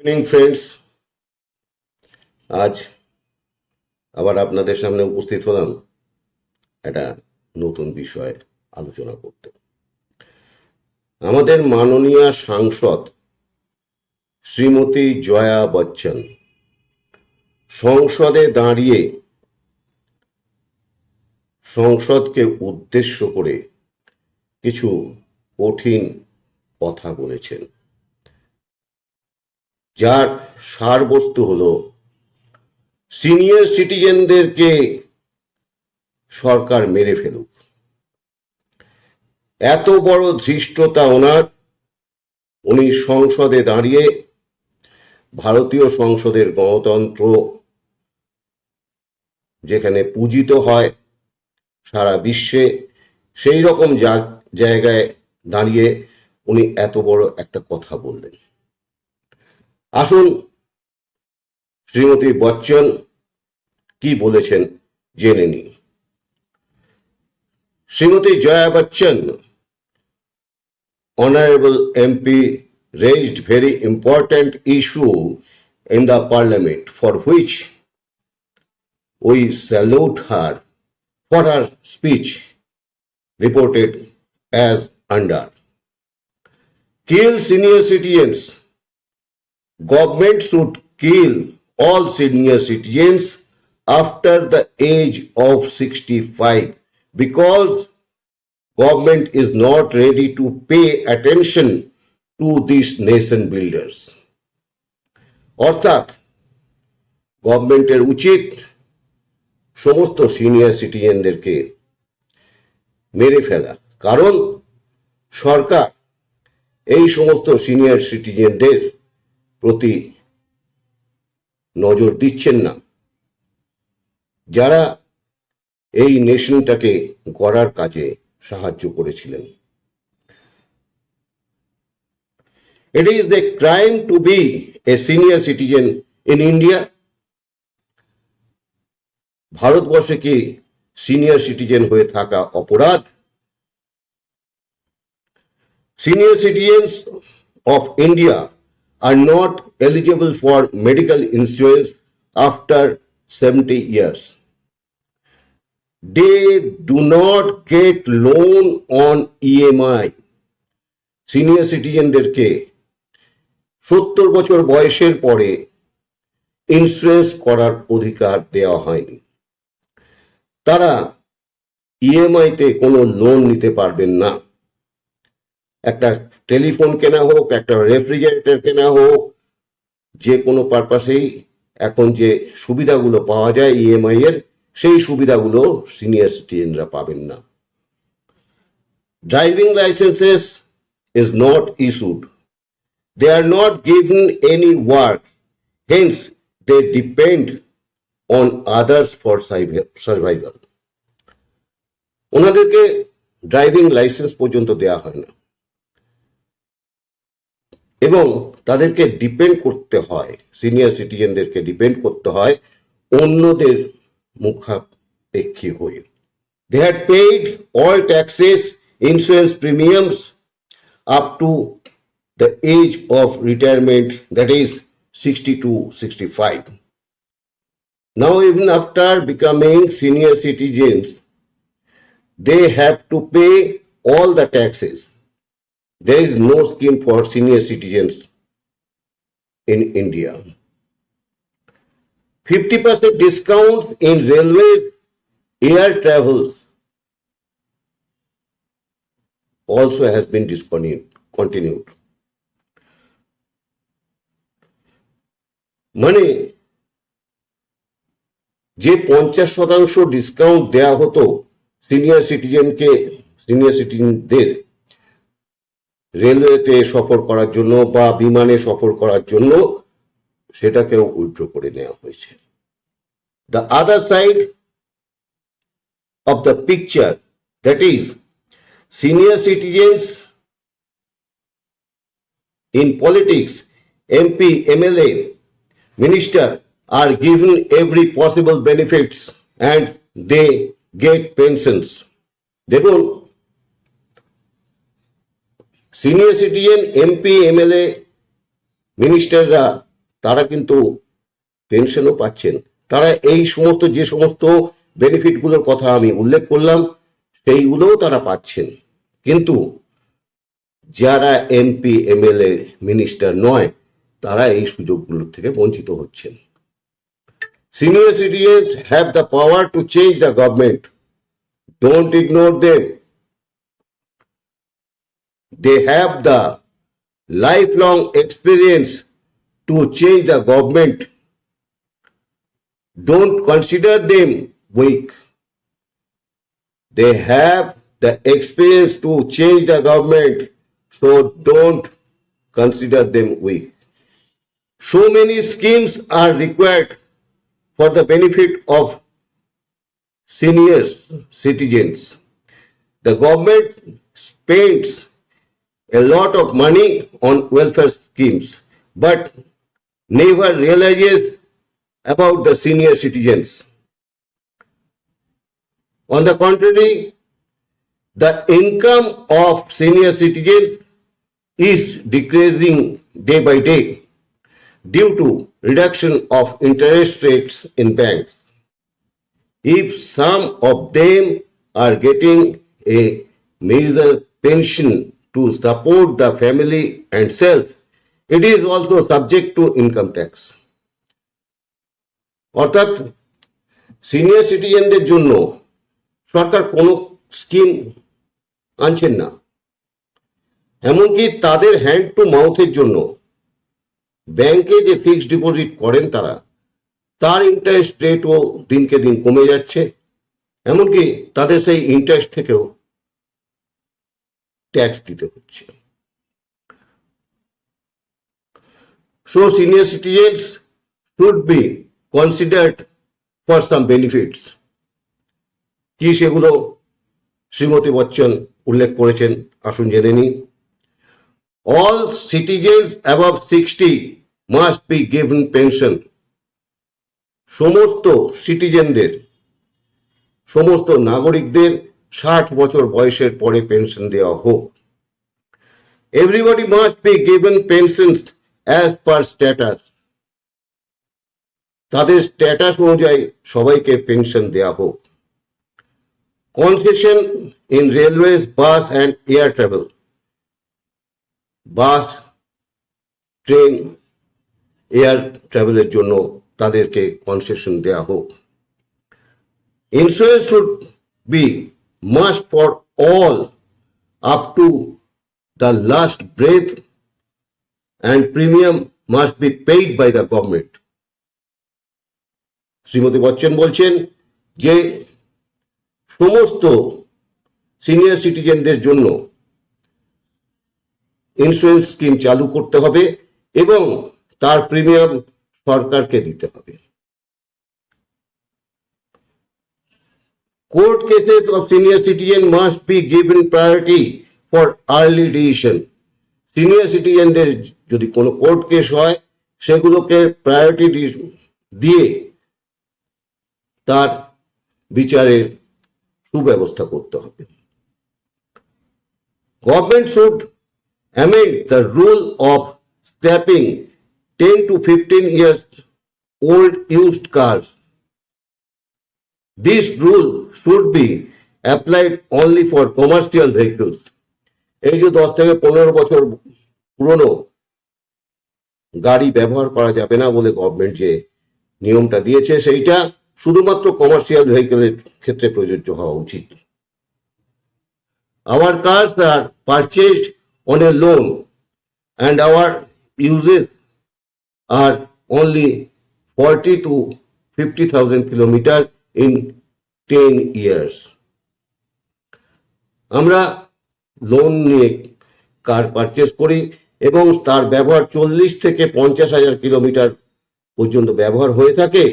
Evening friends আজ আবার আপনাদের সামনে উপস্থিত হলাম একটা নতুন বিষয়ে আলোচনা করতে। আমাদের মাননীয় সাংসদ শ্রীমতী জয়া বচ্চন সংসদে দাঁড়িয়ে সংসদকে উদ্দেশ্য করে কিছু কঠিন কথা বলেছেন। যার সারবস্তু হলো সিনিয়র সিটিজেনদেরকে সরকার মেরে ফেলুক। এত বড় ধৃষ্টতা ওনার, উনি সংসদে দাঁড়িয়ে ভারতীয় সংসদের গণতন্ত্র যেখানে পূজিত হয় সারা বিশ্বে, সেই রকম জায়গায় দাঁড়িয়ে উনি এত বড় একটা কথা বললেন। আসুন, শ্রীমতী বচ্চন কি বলেছেন জেনে নি Shrimati Jaya Bachchan honourable MP raised very important issue in the parliament for which we salute her for her speech reported as under kill senior citizens government should kill all senior citizens after the age of 65 because government is not ready to pay attention to these nation builders অর্থাৎ গভর্নমেন্টের উচিত সমস্ত senior সিটিজেনদেরকে মেরে ফেলা কারণ সরকার এই সমস্ত senior সিটিজেনদের প্রতি নজর দিচ্ছেন না। যারা এই নেশনটাকে গড়ার কাজে সাহায্য করেছিলেন। It is the crime to be a senior citizen in India. ভারতবর্ষে কি সিনিয়র সিটিজেন হয়ে থাকা অপরাধ? Senior citizens of India are not eligible for medical insurance after seventy years they do not get loan on EMI. Senior সিটিজেনদেরকে সত্তর বছর বয়সের পরে insurance করার অধিকার দেওয়া হয়নি। তারা ইএমআইতে কোনো লোন নিতে পারবেন না। একটা টেলিফোন কেনা হোক, একটা রেফ্রিজারেটর কেনা হোক, যে কোনো পারপাসেই এখন যে সুবিধাগুলো পাওয়া যায় ইএমআই এর, সেই সুবিধাগুলো সিনিয়র সিটিজেনরা পাবেন না। Driving licenses is not issued they are not given any work hence they depend on others for survival ওনাদেরকে ড্রাইভিং লাইসেন্স পর্যন্ত দেওয়া হয় না। এবং তাদেরকে ডিপেন্ড করতে হয় সিনিয়র সিটিজেনদেরকে ডিপেন্ড করতে হয় অন্যদের মুখাপেক্ষী হয়ে they had paid all taxes insurance premiums up to the age of retirement that is sixty two sixty five Now, even after becoming senior citizens, they have to pay all the taxes. There is no scheme for senior citizens in India. 50% discount in railway air travels also has been discontinued. continued. মানে যে পঞ্চাশ শতাংশ discount দেয়া হতো senior সিটিজেনকে senior সিটিজেনদের রেলওয়েতে সফর করার জন্য বা বিমানে সফর করার জন্য সেটাকেও উইথড্র করে নেওয়া হয়েছে the other side of the picture that is senior citizens in politics, MP, MLA, minister are given every possible benefits and they get pensions. দেখুন সিনিয়র সিটিজেন এমপি এমএলএ মিনিস্টাররা তারা কিন্তু পেনশনও পাচ্ছেন। তারা এই সমস্ত, যে সমস্ত বেনিফিটগুলোর কথা আমি উল্লেখ করলাম, সেইগুলোও তারা পাচ্ছেন। কিন্তু যারা এমপি এমএলএ মিনিস্টার নয়, তারা এই সুযোগগুলোর থেকে বঞ্চিত হচ্ছেন। Senior citizens have the power to change the government don't ignore them they have the lifelong experience to change the government. Don't consider them weak. They have the experience to change the government, so don't consider them weak. So many schemes are required for the benefit of seniors citizens. The government spends a lot of money on welfare schemes, but never realizes about the senior citizens. On the contrary, the income of senior citizens is decreasing day by day due to reduction of interest rates in banks. If some of them are getting a major pension to support the family and self, it is also subject to income tax. অর্থাৎ senior সিটিজেনদের জন্য সরকার কোনো scheme আনছেন না এমনকি তাদের hand to মাউথের জন্য ব্যাংকে যে ফিক্সড ডিপোজিট করেন তারা তার ইন্টারেস্ট রেটও দিনকে দিন কমে যাচ্ছে এমনকি তাদের সেই ইন্টারেস্ট থেকেও ট্যাক্স দিতে হচ্ছে। So, senior citizens should be considered for some benefits. কি সেগুলো শ্রীমতী বচ্চন উল্লেখ করেছেন, আসুন জেনে নিই। All citizens above sixty must be given pension সমস্ত সিটিজেনদের সমস্ত নাগরিকদের ষাট বছর বয়সের পরে পেনশন দেওয়া হোক। Everybody must be given pension as per status তাদের স্ট্যাটাস অনুযায়ী সবাইকে পেনশন দেওয়া হোক। Concession in railways bus and air travel bus train air ট্রাভেলের জন্য তাদেরকে কনসেশন দেওয়া হোক। Insurance should be must for all up to the last breath and premium must be paid by the government. Shrimati Bachchan বলছেন যে সমস্ত senior সিটিজেনদের জন্য ইন্স্যুরেন্স স্কিম চালু করতে হবে এবং তার প্রিমিয়াম সরকারকে দিতে হবে court cases of senior citizen must be given priority for early decision. Senior সিটিজেনদের যদি কোনো কোর্ট কেস হয়, সেগুলোকে প্রায়োরিটি দিয়ে তার বিচারের সুব্যবস্থা করতে হবে। Government should amend the rule of scrapping ten to fifteen years old used cars this rule should be applied only for commercial vehicles এই যে দশ থেকে পনেরো বছর পুরনো গাড়ি ব্যবহার করা যাবে না বলে গভর্নমেন্ট যে নিয়মটা দিয়েছে, সেইটা শুধুমাত্র কমার্শিয়াল ভেহিকেলের ক্ষেত্রে প্রযোজ্য হওয়া উচিত। Our cars are purchased on a loan and our usages are only forty to fifty thousand kilometer in ten years আমরা লোন নিয়ে কার পারচেস করি এবং তার ব্যবহার চল্লিশ থেকে পঞ্চাশ হাজার কিলোমিটার পর্যন্ত ব্যবহার হয়ে থাকে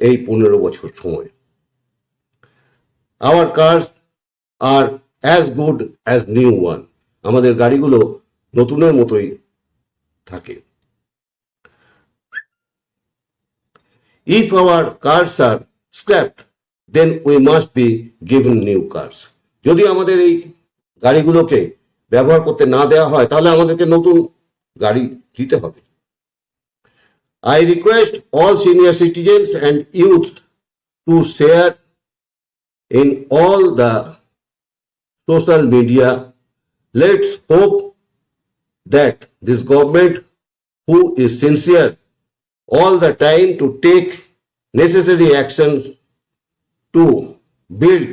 এই পনেরো বছর সময়। Our cars are as good as new one আমাদের গাড়িগুলো নতুনের মতোই থাকে। If our cars are scrapped then we must be given new cars যদি আমাদের এই গাড়িগুলোকে ব্যবহার করতে না দেওয়া হয়, তাহলে আমাদেরকে নতুন গাড়ি দিতে হবে। I request all senior citizens and youth to share in all the social media let's hope that this government who is sincere all the time to take necessary action to build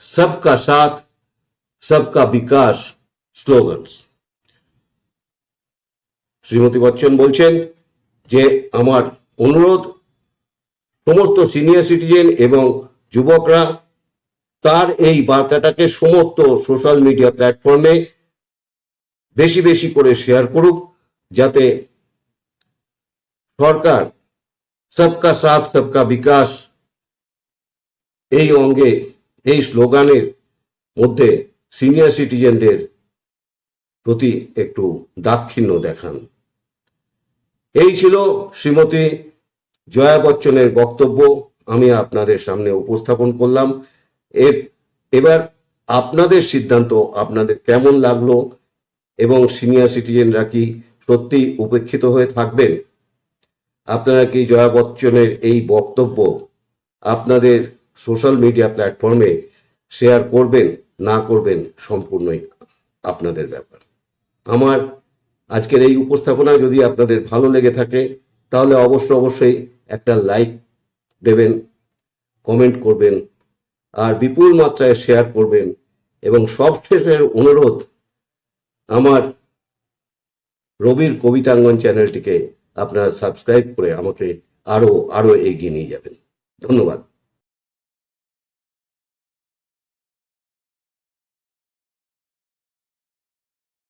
सबका साथ सबका বিকাশ slogans Shrimati Bachchan বলছেন যে আমার অনুরোধ সমস্ত senior citizen এবং যুবকরা তার এই বার্তাটাকে সমস্ত সোশ্যাল মিডিয়া প্ল্যাটফর্মে বেশি বেশি করে শেয়ার করুক যাতে সরকার সবকা সাথ সবকা বিকাশ এই অঙ্গে, এই স্লোগানের মধ্যে সিনিয়র সিটিজেনদের প্রতি একটু দাক্ষিণ্য দেখান। এই ছিল শ্রীমতী জয়া বচ্চনের বক্তব্য। আমি আপনাদের সামনে উপস্থাপন করলাম। এর এবার আপনাদের সিদ্ধান্ত আপনাদের কেমন লাগল এবং সিনিয়র সিটিজেনরা কি সত্যি উপেক্ষিত হয়ে থাকবেন? আপনারা কি জয়া বচ্চনের এই বক্তব্য আপনাদের সোশ্যাল মিডিয়া প্ল্যাটফর্মে শেয়ার করবেন, না করবেন সম্পূর্ণই আপনাদের ব্যাপার। আমার আজকের এই উপস্থাপনা যদি আপনাদের ভালো লেগে থাকে, তাহলে অবশ্য অবশ্যই একটা লাইক দেবেন, কমেন্ট করবেন, আর বিপুল মাত্রায় শেয়ার করবেন, এবং সবশেষের অনুরোধ আমার রবির কবিতাঙ্গন চ্যানেলটিকে আপনারা সাবস্ক্রাইব করে আমাকে আরও আরও এগিয়ে নিয়ে যাবেন। ধন্যবাদ।